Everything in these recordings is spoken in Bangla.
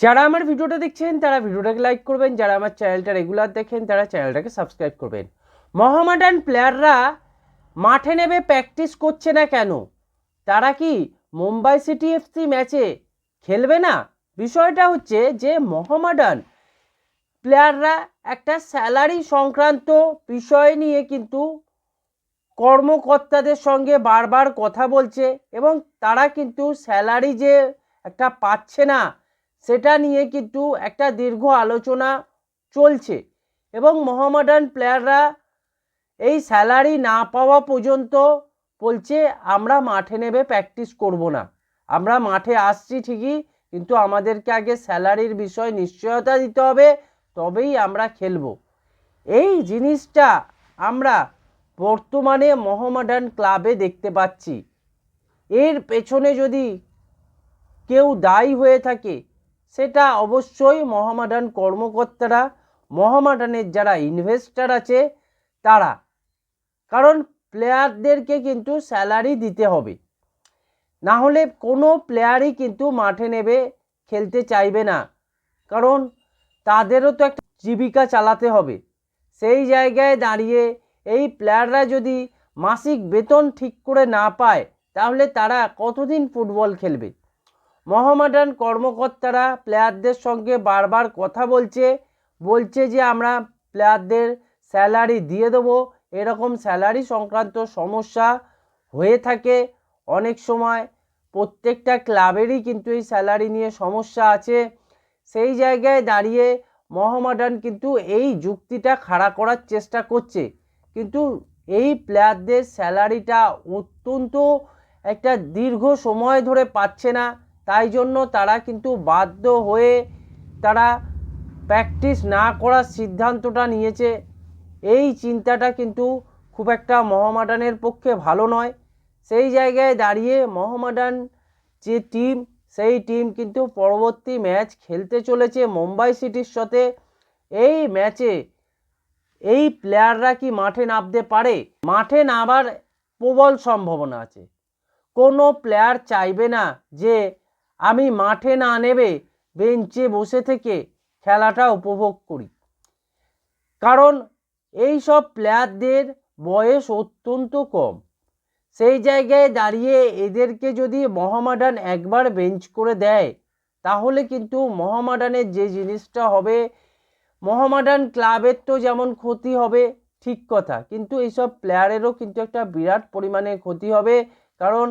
যারা আমার ভিডিওটা দেখছেন, তারা ভিডিওটাকে লাইক করবেন। যারা আমার চ্যানেলটা রেগুলার দেখেন, তারা চ্যানেলটাকে সাবস্ক্রাইব করবেন। মহামাডান প্লেয়াররা মাঠে নেবে প্র্যাকটিস করছে না কেন? তারা কি মুম্বাই সিটি এফসি ম্যাচে খেলবে না? বিষয়টা হচ্ছে যে মহামাডান প্লেয়াররা একটা স্যালারি সংক্রান্ত বিষয় নিয়ে কিন্তু কর্মকর্তাদের সঙ্গে বারবার কথা বলছে এবং তারা কিন্তু স্যালারি যে একটা পাচ্ছে না সেটা নিয়ে কিন্তু একটা দীর্ঘ আলোচনা চলছে। এবং মোহামেডান প্লেয়াররা এই স্যালারি না পাওয়া পর্যন্ত বলছে, আমরা মাঠে নেবে প্র্যাকটিস করব না। আমরা মাঠে আসছি ঠিকই, কিন্তু আমাদেরকে আগে স্যালারির বিষয় নিশ্চয়তা দিতে হবে, তবেই আমরা খেলব। এই জিনিসটা আমরা বর্তমানে মোহামেডান ক্লাবে দেখতে পাচ্ছি। এর পেছনে যদি কেউ দায়ী হয়ে থাকে সেটা অবশ্যই মহামাডান কর্মকর্তারা মহামাডানের যারা ইনভেস্টার আছে, তারা। কারণ প্লেয়ারদেরকে কিন্তু স্যালারি দিতে হবে। না হলে কোনো প্লেয়ারই কিন্তু মাঠে নেবে, খেলতে চাইবে না। কারণ তাদেরও তো একটা জীবিকা চালাতে হবে। সেই জায়গায় দাঁড়িয়ে এই প্লেয়াররা যদি মাসিক বেতন ঠিক করে না পায়, তাহলে তারা কতদিন ফুটবল খেলবে? মহামাডান কর্মকর্তারা প্লেয়ারদের সঙ্গে বারবার কথা বলছে বলছে যে আমরা প্লেয়ারদের স্যালারি দিয়ে দেবো। এরকম স্যালারি সংক্রান্ত সমস্যা হয়ে থাকে। অনেক সময় প্রত্যেকটা ক্লাবেরই কিন্তু এই স্যালারি নিয়ে সমস্যা আছে। সেই জায়গায় দাঁড়িয়ে মহামাডান কিন্তু এই যুক্তিটা খাড়া করার চেষ্টা করছে। কিন্তু এই প্লেয়ারদের স্যালারিটা অত্যন্ত একটা দীর্ঘ সময় ধরে পাচ্ছে না। তাই জন্য তারা কিন্তু বাধ্য হয়ে তারা প্র্যাকটিস না করার সিদ্ধান্তটা নিয়েছে। এই চিন্তাটা কিন্তু খুব একটা মহামাডানের পক্ষে ভালো নয়। সেই জায়গায় দাঁড়িয়ে মহামাডান যে টিম, সেই টিম কিন্তু পরবর্তী ম্যাচ খেলতে চলেছে মুম্বাই সিটির সাথে। এই ম্যাচে এই প্লেয়াররা কি মাঠে নামতে পারে? মাঠে নামার প্রবল সম্ভাবনা আছে। কোনো প্লেয়ার চাইবে না যে আমি মাঠে না নেবে বেঞ্চে বসে থেকে খেলাটা উপভোগ করি। কারণ এই সব প্লেয়ারদের বয়স অত্যন্ত কম। সেই জায়গায় দাঁড়িয়ে এদেরকে যদি মহামাডান একবার বেঞ্চ করে দেয়, তাহলে কিন্তু মহামাডানের যে জিনিসটা হবে, মহামাডান ক্লাবের তো যেমন ক্ষতি হবে, ঠিক কথা। কিন্তু এইসব প্লেয়ারেরও কিন্তু একটা বিরাট পরিমাণে ক্ষতি হবে। কারণ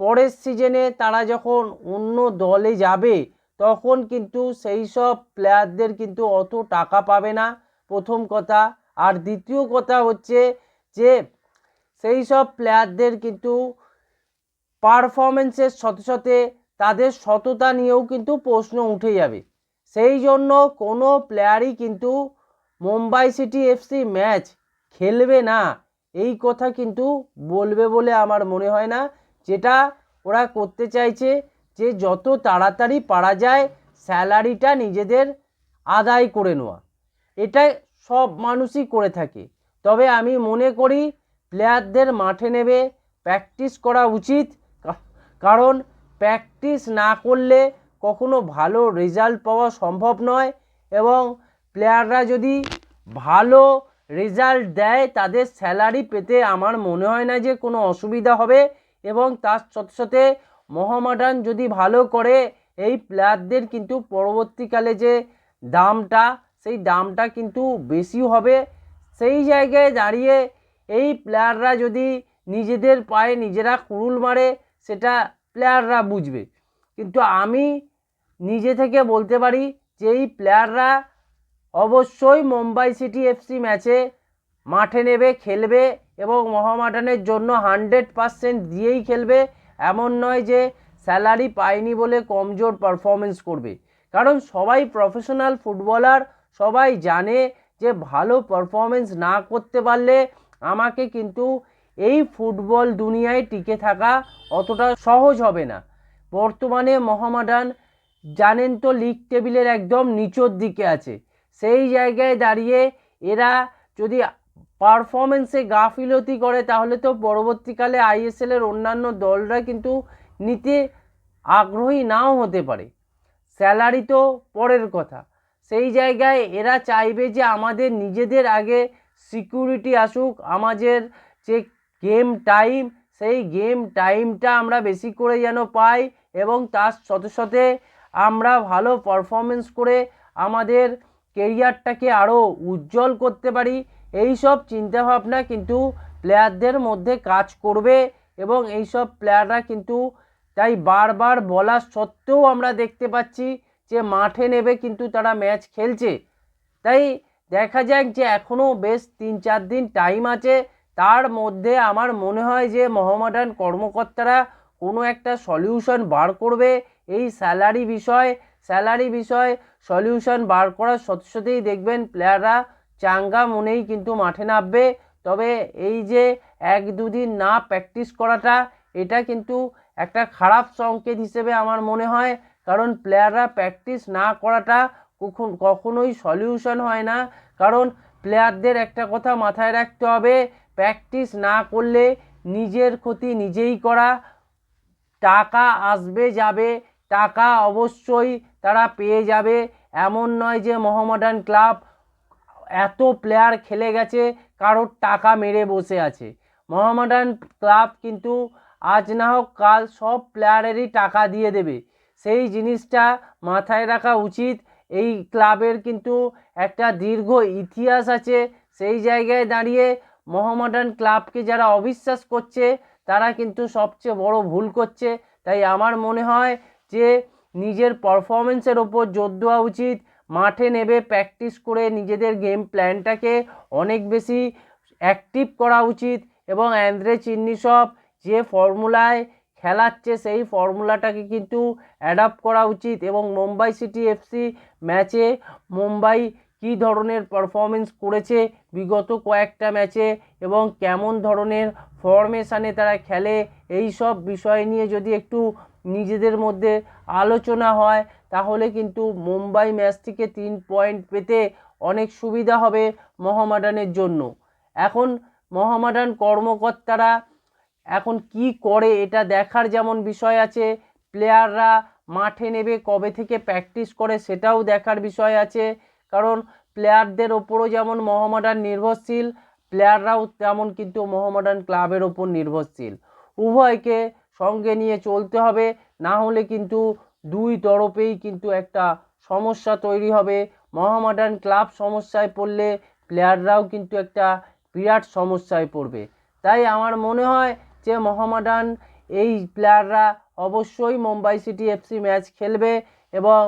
পরের সিজনে তারা যখন অন্য দলে যাবে, তখন কিন্তু সেই সব প্লেয়ারদের কিন্তু অত টাকা পাবে না। প্রথম কথা। আর দ্বিতীয় কথা হচ্ছে যে, সেই সব প্লেয়ারদের কিন্তু পারফরমেন্সের সাথে সাথে তাদের সততা নিয়েও কিন্তু প্রশ্ন উঠে যাবে। সেই জন্য কোনো প্লেয়ারই কিন্তু মুম্বাই সিটি এফসি ম্যাচ খেলবে না। এই কথা কিন্তু বলবে বলে আমার মনে হয় না। যেটা ওরা করতে চাইছে যে যত তাড়াতাড়ি পারা যায় স্যালারিটা নিজেদের আদায় করে নেওয়া। এটা সব মানুষই করে থাকে। তবে আমি মনে করি প্লেয়ারদের মাঠে নেবে প্র্যাকটিস করা উচিত। কারণ প্র্যাকটিস না করলে কখনো ভালো রেজাল্ট পাওয়া সম্ভব নয় এবং প্লেয়াররা যদি ভালো রেজাল্ট দেয়, তাদের স্যালারি পেতে আমার মনে হয় না যে কোনো অসুবিধা হবে। এবং তার সাথে সাথে মহামাডান যদি ভালো করে এই প্লেয়ারদের কিন্তু পরবর্তীকালে যে দামটা, সেই দামটা কিন্তু বেশি হবে। সেই জায়গায় দাঁড়িয়ে এই প্লেয়াররা যদি নিজেদের পায়ে নিজেরা কুড়ুল মারে, সেটা প্লেয়াররা বুঝবে। কিন্তু আমি নিজে থেকে বলতে পারি যে এই প্লেয়াররা অবশ্যই মুম্বাই সিটি এফসি ম্যাচে মাঠে নেবে, খেলবে। এবং মহামাডানের জন্য হান্ড্রেড পারসেন্ট দিয়েই খেলবে। এমন নয় যে স্যালারি পায়নি বলে কমজোর পারফরমেন্স করবে। কারণ সবাই প্রফেশনাল ফুটবলার, সবাই জানে যে ভালো পারফরমেন্স না করতে পারলে আমাকে কিন্তু এই ফুটবল দুনিয়ায় টিকে থাকা অতটা সহজ হবে না। বর্তমানে মহামাডান জানেন তো লিগ টেবিলের একদম নিচের দিকে আছে। সেই জায়গায় দাঁড়িয়ে এরা যদি পারফরমেন্সে গাফিলতি করে, তাহলে তো পরবর্তীকালে আইএসএলের অন্যান্য দলরা কিন্তু নিতে আগ্রহী নাও হতে পারে। স্যালারি তো পরের কথা। সেই জায়গায় এরা চাইবে যে আমাদের নিজেদের আগে সিকিউরিটি আসুক, আমাদের যে গেম টাইম, সেই গেম টাইমটা আমরা বেশি করে যেন পাই এবং তার সাথে সাথে আমরা ভালো পারফরমেন্স করে আমাদের কেরিয়ারটাকে আরও উজ্জ্বল করতে পারি। এই সব চিন্তাভাবনা কিন্তু প্লেয়ারদের মধ্যে কাজ করবে এবং এই সব প্লেয়াররা কিন্তু তাই বারবার বলা সত্ত্বেও আমরা দেখতে পাচ্ছি যে মাঠে নেবে কিন্তু তারা ম্যাচ খেলছে। তাই দেখা যাক যে এখনও বেশ তিন চার দিন টাইম আছে। তার মধ্যে আমার মনে হয় যে মোহামেডান কর্মকর্তারা কোনো একটা সলিউশন বার করবে। এই স্যালারি বিষয় স্যালারি বিষয় সলিউশন বার করার সাথেই দেখবেন প্লেয়াররা চাঙ্গা মনেই কিন্তু মাঠে নামবে। তবে এই যে এক দুদিন না প্র্যাকটিস করাটা, এটা কিন্তু একটা খারাপ সংকেত হিসেবে আমার মনে হয়। কারণ প্লেয়াররা প্র্যাকটিস না করাটা কখন, কখনোই সলিউশন হয় না। কারণ প্লেয়ারদের একটা কথা মাথায় রাখতে হবে, প্র্যাকটিস না করলে নিজের ক্ষতি নিজেই করা। টাকা আসবে যাবে, টাকা অবশ্যই তারা পেয়ে যাবে। এমন নয় যে মোহামেডান ক্লাব এত প্লেয়ার খেলে গেছে, কারোর টাকা মেরে বসে আছে। মোহামেডান ক্লাব কিন্তু আজ না হোক কাল সব প্লেয়ারেরই টাকা দিয়ে দেবে। সেই জিনিসটা মাথায় রাখা উচিত। এই ক্লাবের কিন্তু একটা দীর্ঘ ইতিহাস আছে। সেই জায়গায় দাঁড়িয়ে মোহামেডান ক্লাবকে যারা অবিশ্বাস করছে, তারা কিন্তু সবচেয়ে বড় ভুল করছে। তাই আমার মনে হয় যে নিজের পারফরমেন্সের ওপর জোর দেওয়া উচিত। মাঠে নেবে প্র্যাকটিস করে নিজেদের গেম প্ল্যানটাকে অনেক বেশি অ্যাক্টিভ করা উচিত এবং অ্যান্দ্রে চিন্নিসব যে ফর্মুলায় খেলাচ্ছে সেই ফর্মুলাটাকে কিন্তু অ্যাডাপ্ট করা উচিত এবং মুম্বাই সিটি এফসি ম্যাচে মুম্বাই কী ধরনের পারফরমেন্স করেছে বিগত কয়েকটা ম্যাচে এবং কেমন ধরনের ফরমেশানে তারা খেলে এই সব বিষয় নিয়ে যদি একটু নিজেদের মধ্যে আলোচনা হয়, তাহলে কিন্তু মুম্বাই ম্যাচ থেকে তিন পয়েন্ট পেতে অনেক সুবিধা হবে মোহামেডানের জন্য। এখন মোহামেডান কর্মকর্তারা এখন কি করে এটা দেখার যেমন বিষয় আছে, প্লেয়াররা মাঠে নেবে কবে থেকে প্র্যাকটিস করে সেটাও দেখার বিষয় আছে। কারণ প্লেয়ারদের ওপরও যেমন মোহামেডান নির্ভরশীল, প্লেয়াররাও তেমন কিন্তু মোহামেডান ক্লাবের ওপর নির্ভরশীল। উভয়কে সঙ্গে নিয়ে চলতে হবে, না হলে কিন্তু দুই তরফেই কিন্তু একটা সমস্যা তৈরি হবে। মোহামেডান ক্লাব সমস্যায় পড়লে প্লেয়াররাও কিন্তু একটা বিরাট সমস্যায় পড়বে। তাই আমার মনে হয় যে মোহামেডান এই প্লেয়াররা অবশ্যই মুম্বাই সিটি এফসি ম্যাচ খেলবে এবং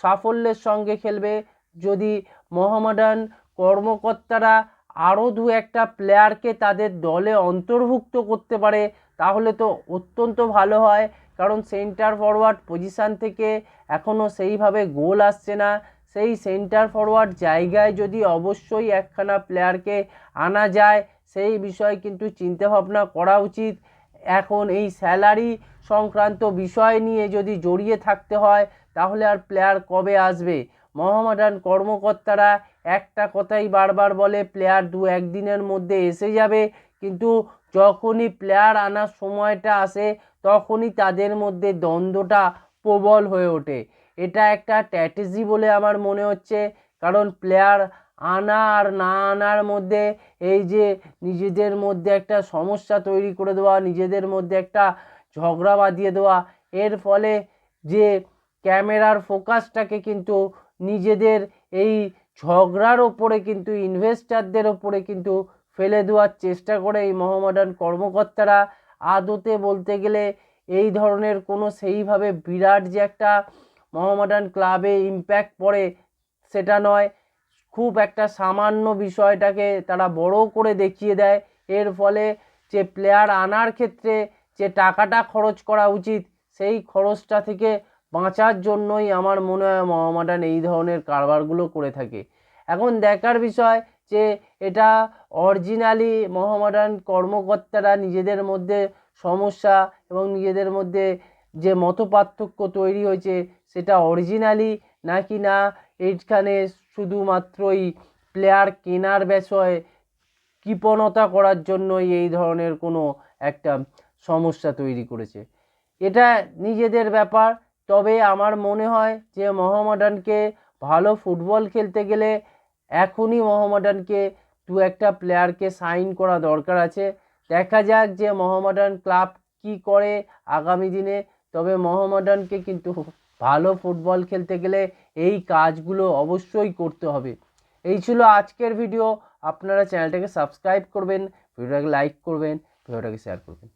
সাফল্যের সঙ্গে খেলবে। যদি মোহামেডান কর্মকর্তারা আরও দু একটা প্লেয়ারকে তাদের দলে অন্তর্ভুক্ত করতে পারে, তাহলে তো অত্যন্ত ভালো হয়। কারণ সেন্টার ফরওয়ার্ড পজিশান থেকে এখনও সেইভাবে গোল আসছে না। সেই সেন্টার ফরওয়ার্ড জায়গায় যদি অবশ্যই একখানা প্লেয়ারকে আনা যায়, সেই বিষয়ে কিন্তু চিন্তাভাবনা করা উচিত। এখন এই স্যালারি সংক্রান্ত বিষয় নিয়ে যদি জড়িয়ে থাকতে হয়, তাহলে আর প্লেয়ার কবে আসবে? মোহামেডান কর্মকর্তারা একটা কথাই বারবার বলে প্লেয়ার দু একদিনের মধ্যে এসে যাবে। কিন্তু যখনই প্লেয়ার আনার সময়টা আসে, তখনই তাদের মধ্যে দ্বন্দ্বটা প্রবল হয়ে ওঠে। এটা একটা স্ট্র্যাটেজি বলে আমার মনে হচ্ছে। কারণ প্লেয়ার আনা আর না আনার মধ্যে এই যে নিজেদের মধ্যে একটা সমস্যা তৈরি করে দেওয়া, নিজেদের মধ্যে একটা ঝগড়া বাঁধিয়ে দেওয়া, এর ফলে যে ক্যামেরার ফোকাসটাকে কিন্তু নিজেদের এই ঝগড়ার ওপরে কিন্তু ইনভেস্টারদের ওপরে কিন্তু ফেলে দেওয়ার চেষ্টা করে এই মোহামেডান কর্মকর্তারা। আদতে বলতে গেলে এই ধরনের কোনো সেইভাবে বিরাট যে একটা মোহামেডান ক্লাবে ইম্প্যাক্ট পড়ে সেটা নয়। খুব একটা সামান্য বিষয়টাকে তারা বড় করে দেখিয়ে দেয়। এর ফলে যে প্লেয়ার আনার ক্ষেত্রে যে টাকাটা খরচ করা উচিত, সেই খরচটা থেকে বাঁচার জন্যই আমার মনে হয় মোহামেডান এই ধরনের কারবারগুলো করে থাকে। এখন দেখার বিষয় যে এটা অরিজিনালি মহামাডান কর্মকর্তারা নিজেদের মধ্যে সমস্যা এবং নিজেদের মধ্যে যে মতপার্থক্য তৈরি হয়েছে সেটা অরিজিনালি নাকি না, এইখানে শুধুমাত্রই প্লেয়ার কেনার বিষয়ে কৃপণতা করার জন্যই এই ধরনের কোনো একটা সমস্যা তৈরি করেছে। এটা নিজেদের ব্যাপার তবে আমার মনে হয় যে মোহামেডানকে ভালো ফুটবল খেলতে গেলে এখনই মোহামেডানকে দু একটা প্লেয়ারকে সাইন করা দরকার আছে। দেখা যাক যে মোহামেডান ক্লাব কি করে আগামী দিনে। তবে মোহামেডানকে কিন্তু ভালো ফুটবল খেলতে গেলে এই কাজগুলো অবশ্যই করতে হবে। এই ছিল আজকের ভিডিও আপনারা চ্যানেলটাকে সাবস্ক্রাইব করবেন ভিডিওটাকে লাইক করবেন ভিডিওটাকে শেয়ার করবেন।